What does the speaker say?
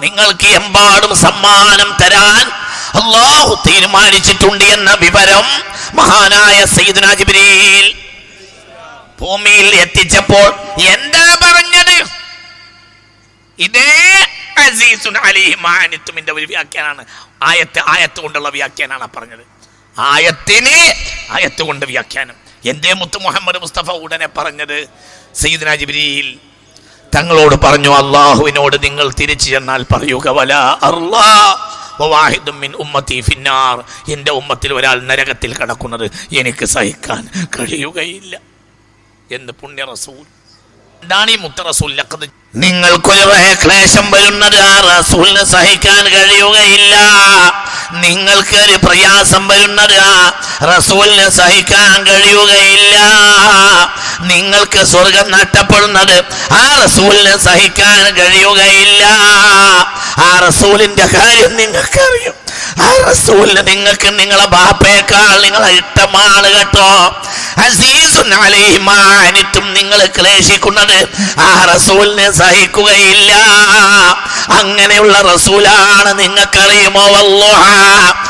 നിങ്ങൾക്ക് എമ്പാടും സമ്മാനം തരാൻ അള്ളാഹു തീരുമാനിച്ചിട്ടുണ്ട് എന്ന വിവരം മഹാനായ സയ്യിദ്ന ജിബ്രീൽ ഭൂമിയിൽ എത്തിച്ചപ്പോൾ എന്താ പറഞ്ഞത്? ഇതേ അസീസുൻ അലിഹി മാനിത്തുമിന്റെ ഒരു വ്യാഖ്യാനാണ്. ആയത്ത് ആയത്ത് കൊണ്ടുള്ള വ്യാഖ്യാനാണ് പറഞ്ഞത്. ആയത്തിന് ആയത്ത് കൊണ്ട് വ്യാഖ്യാനം. എന്തേ മുത്ത് മുഹമ്മദ് മുസ്തഫ ഉടനെ പറഞ്ഞത്? സയ്യിദ്ന ജിബ്രീൽ തങ്ങളോട് പറഞ്ഞു അള്ളാഹുവിനോട് നിങ്ങൾ തിരിച്ചു ചെന്നാൽ പറയുക വല അള്ളാ മിൻ ഫിന്നാർ. ഉമ്മത്തിൽ ഒരാൾ നരകത്തിൽ കടക്കുന്നത് എനിക്ക് സഹിക്കാൻ കഴിയുകയില്ല. എന്ന് പുണ്യ റസൂൽ. എന്താണ് ഈ മുത്ത റസൂൽ. ലഖദ് നിങ്ങൾക്കൊരു ക്ലേശം വരുന്നത് ആ റസൂലിന് സഹിക്കാൻ കഴിയുകയില്ല. നിങ്ങൾക്ക് ഒരു പ്രയാസം വരുന്നത് ആ റസൂലിന് സഹിക്കാൻ കഴിയുകയില്ല. നിങ്ങൾക്ക് സ്വർഗം നഷ്ടപ്പെടുന്നത് ആ റസൂലിനെ സഹിക്കാൻ കഴിയുകയില്ല. ആ റസൂലിന്റെ കാര്യം നിങ്ങൾക്കറിയും. ആ റസൂലിന് നിങ്ങൾക്ക് നിങ്ങളെ ബാപ്പയേക്കാൾ നിങ്ങളെ ഇഷ്ടമാണ് കേട്ടോ. അനിത്തും നിങ്ങൾ ക്ലേശിക്കുന്നത് ആ റസൂലിനെ സഹിക്കുകയില്ല. അങ്ങനെയുള്ള റസൂലാണ് നിങ്ങൾക്കറിയുമോ? വല്ലുഹ.